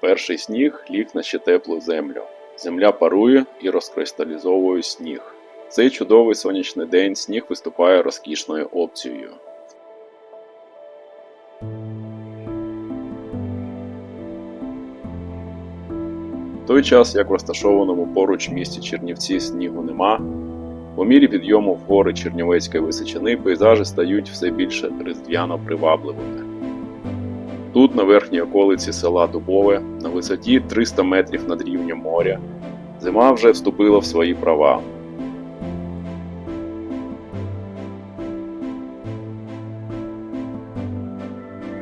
Перший сніг ліг на ще теплу землю. Земля парує і розкристалізовує сніг. Цей чудовий сонячний день сніг виступає розкішною опцією. В той час, як в розташованому поруч місті Чернівці снігу нема, по мірі підйому в гори Чернівецької височини пейзажі стають все більше різдвяно привабливими. Тут, на верхній околиці села Дубове, на висоті 300 метрів над рівнем моря, зима вже вступила в свої права.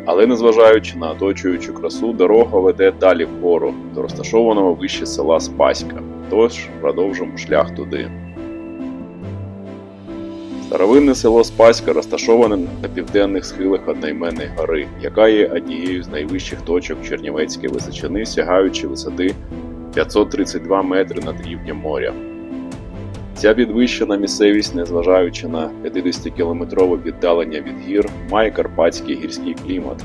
Але незважаючи на оточуючу красу, дорога веде далі вгору до розташованого вище села Спаська. Тож продовжимо шлях туди. Старовинне село Спаська розташоване на південних схилах одноіменної гори, яка є однією з найвищих точок Чернівецької височини, сягаючи висоти 532 метри над рівнем моря. Ця підвищена місцевість, незважаючи на 50-кілометрове віддалення від гір, має карпатський гірський клімат.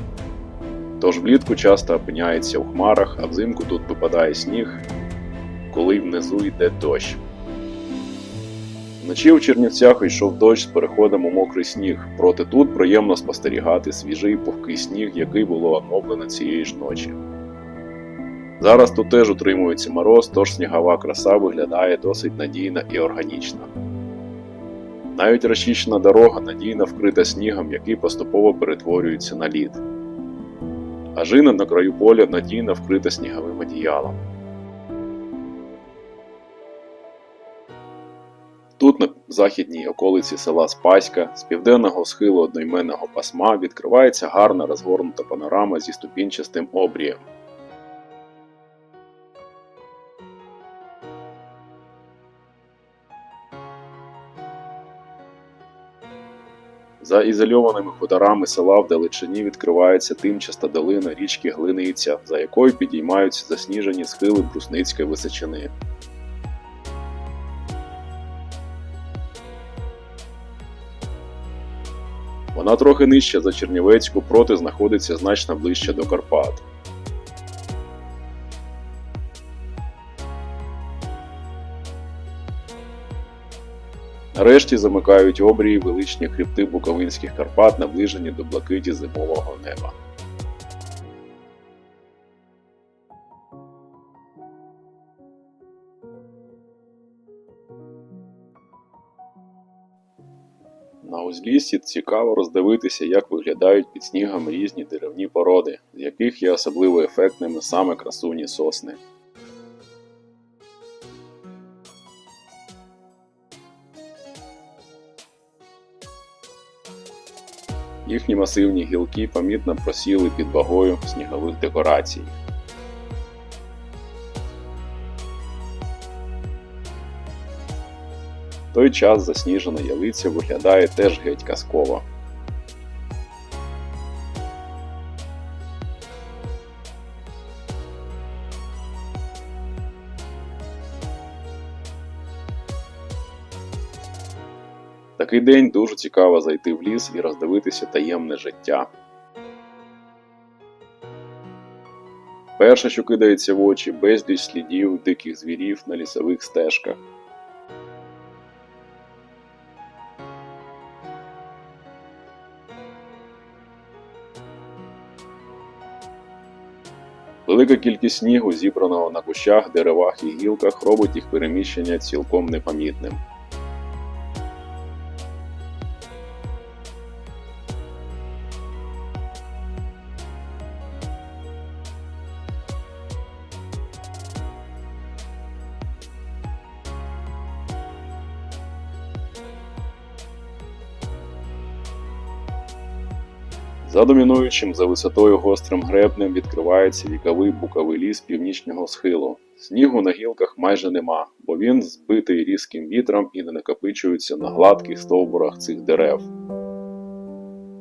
Тож влітку часто опиняється у хмарах, а взимку тут випадає сніг, коли внизу йде дощ. Вночі у Чернівцях йшов дощ з переходом у мокрий сніг, проте тут приємно спостерігати свіжий пухкий сніг, який було оновлено цієї ж ночі. Зараз тут теж утримується мороз, тож снігова краса виглядає досить надійна і органічна. Навіть розчищена дорога надійно вкрита снігом, який поступово перетворюється на лід. А жина на краю поля надійно вкрита сніговим одіялом. Тут, на західній околиці села Спаська, з південного схилу одноіменного пасма відкривається гарна розгорнута панорама зі ступінчастим обрієм. За ізольованими хуторами села в далечині відкривається тимчаста долина річки Глиниця, за якою підіймаються засніжені схили Брусницької височини. Вона трохи нижча за Чернівецьку, проте знаходиться значно ближче до Карпат. Нарешті замикають обрії величні хребти Буковинських Карпат, наближені до блакиті зимового неба. На узліссі цікаво роздивитися, як виглядають під снігом різні деревні породи, з яких є особливо ефектними саме красуні сосни. Їхні масивні гілки помітно просіли під вагою снігових декорацій. Той час засніжена ялиця виглядає теж геть казково. Такий день дуже цікаво зайти в ліс і роздивитися таємне життя. Перше, що кидається в очі, безліч слідів диких звірів на лісових стежках. Велика кількість снігу, зібраного на кущах, деревах і гілках, робить їх переміщення цілком непомітним. За домінуючим за висотою гострим гребнем відкривається віковий буковий ліс північного схилу. Снігу на гілках майже нема, бо він збитий різким вітром і не накопичується на гладких стовбурах цих дерев.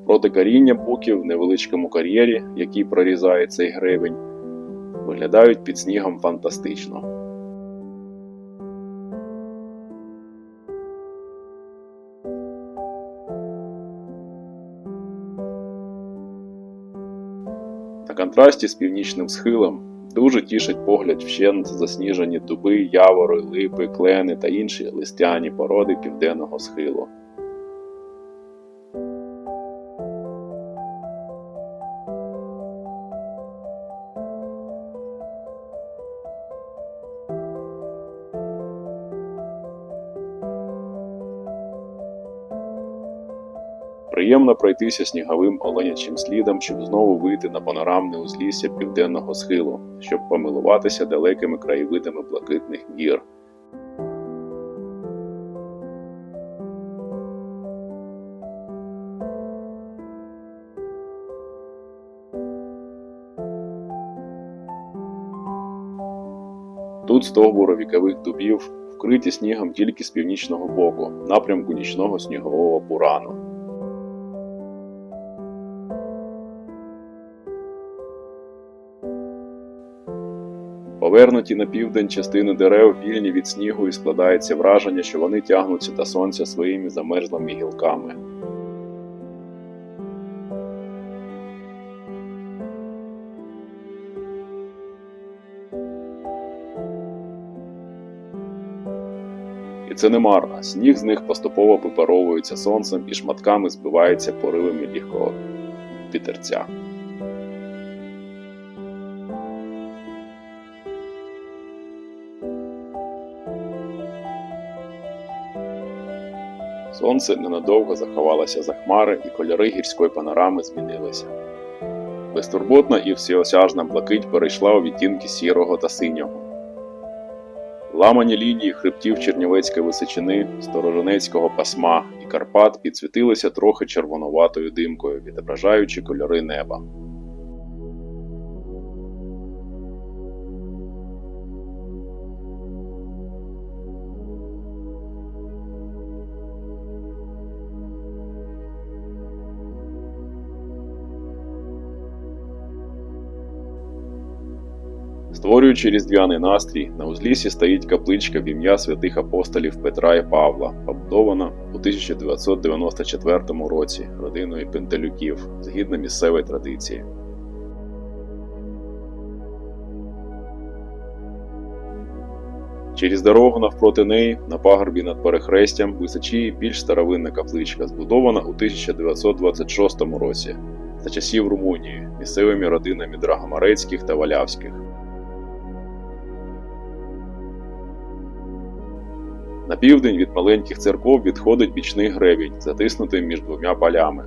Проти коріння буків в невеличкому кар'єрі, який прорізає цей гребень, виглядають під снігом фантастично. На контрасті з північним схилом Дуже тішить погляд вщент засніжені дуби, явори, липи, клени та інші листяні породи південного схилу. Приємно пройтися сніговим оленячим слідом, щоб знову вийти на панорамне узлісся південного схилу, щоб помилуватися далекими краєвидами блакитних гір. Тут стовбури вікових дубів вкриті снігом тільки з північного боку, напрямку нічного снігового бурану. Повернуті на південь частини дерев вільні від снігу і складається враження, що вони тягнуться до сонця своїми замерзлими гілками. І це не марно. Сніг з них поступово випаровується сонцем і шматками збивається поривами легкого вітерця. Сонце ненадовго заховалося за хмари, і кольори гірської панорами змінилися. Безтурботна і всеосяжна блакить перейшла у відтінки сірого та синього. Ламані лінії хребтів Чернівецької височини, Сторожинецького пасма і Карпат підсвітилися трохи червонуватою димкою, відображаючи кольори неба. Створюючи різдвяний настрій, на узлісі стоїть капличка в ім'я святих апостолів Петра і Павла, побудована у 1994 році родиною Пентелюків згідно місцевої традиції. Через дорогу навпроти неї, на пагорбі над перехрестям, височіє більш старовинна капличка, збудована у 1926 році за часів Румунії місцевими родинами Драгомарецьких та Валявських. На південь від маленьких церков відходить бічний гребінь, затиснутий між двома полями.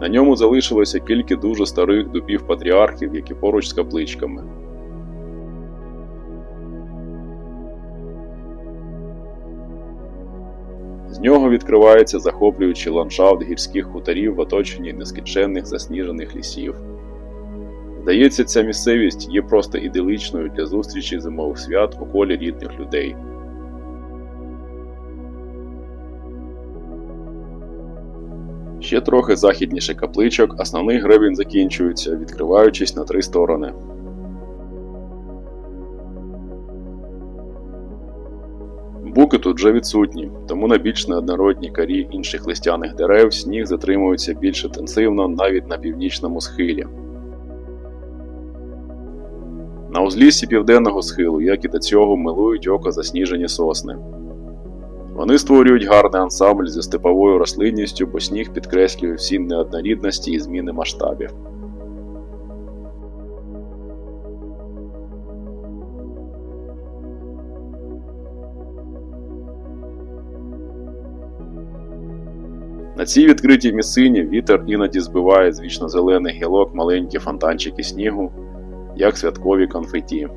На ньому залишилося кілька дуже старих дубів патріархів, які поруч з капличками. З нього відкривається захоплюючий ландшафт гірських хуторів в оточенні нескінченних засніжених лісів. Здається, ця місцевість є просто іделичною для зустрічі зимових свят у колі рідних людей. Ще трохи західніше капличок, основний гребінь закінчується, відкриваючись на три сторони. Буки тут вже відсутні, тому на більш неоднородній карі інших листяних дерев сніг затримується більш інтенсивно навіть на північному схилі. На узліссі південного схилу, як і до цього, милують око засніжені сосни. Вони створюють гарний ансамбль зі степовою рослинністю, бо сніг підкреслює всі неоднорідності і зміни масштабів. На цій відкритій місцині вітер іноді збиває з вічно зелених гілок маленькі фонтанчики снігу, як святкові конфеті.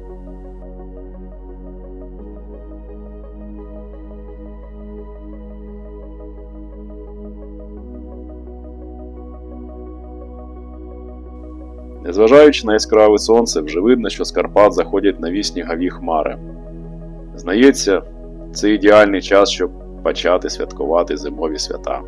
Незважаючи на яскраве сонце, вже видно, що з Карпат заходять нові снігові хмари. Здається, це ідеальний час, щоб почати святкувати зимові свята.